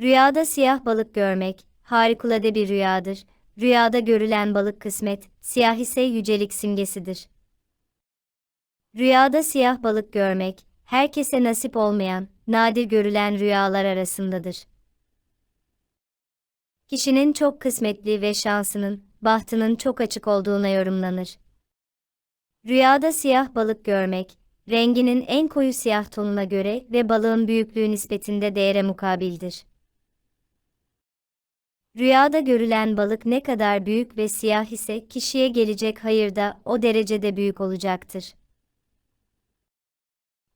Rüyada siyah balık görmek, harikulade bir rüyadır. Rüyada görülen balık kısmet, siyah ise yücelik simgesidir. Rüyada siyah balık görmek, herkese nasip olmayan, nadir görülen rüyalar arasındadır. Kişinin çok kısmetli ve şansının, bahtının çok açık olduğuna yorumlanır. Rüyada siyah balık görmek, renginin en koyu siyah tonuna göre ve balığın büyüklüğü nispetinde değere mukabildir. Rüyada görülen balık ne kadar büyük ve siyah ise kişiye gelecek hayır da o derecede büyük olacaktır.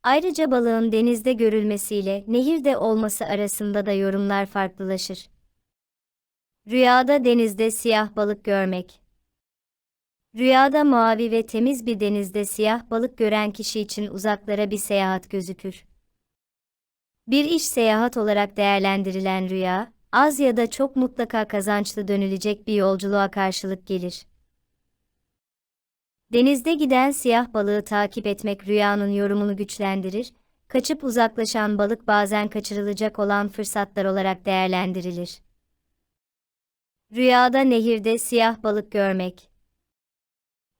Ayrıca balığın denizde görülmesiyle nehirde olması arasında da yorumlar farklılaşır. Rüyada denizde siyah balık görmek. Rüyada mavi ve temiz bir denizde siyah balık gören kişi için uzaklara bir seyahat gözükür. Bir iş seyahat olarak değerlendirilen rüya, az ya da çok mutlaka kazançlı dönülecek bir yolculuğa karşılık gelir. Denizde giden siyah balığı takip etmek rüyanın yorumunu güçlendirir, kaçıp uzaklaşan balık bazen kaçırılacak olan fırsatlar olarak değerlendirilir. Rüyada nehirde siyah balık görmek.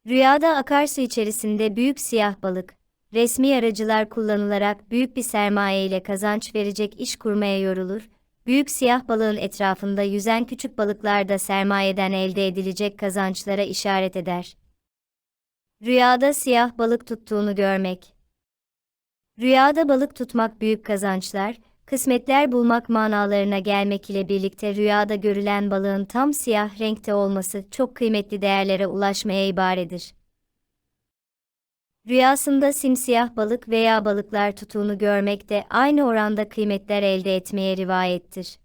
Rüyada akarsu içerisinde büyük siyah balık, resmi aracılar kullanılarak büyük bir sermaye ile kazanç verecek iş kurmaya yorulur, büyük siyah balığın etrafında yüzen küçük balıklar da sermayeden elde edilecek kazançlara işaret eder. Rüyada siyah balık tuttuğunu görmek. Rüyada balık tutmak büyük kazançlar, kısmetler bulmak manalarına gelmek ile birlikte rüyada görülen balığın tam siyah renkte olması çok kıymetli değerlere ulaşmaya ibaredir. Rüyasında simsiyah balık veya balıklar tutuğunu görmek de aynı oranda kıymetler elde etmeye rivayettir.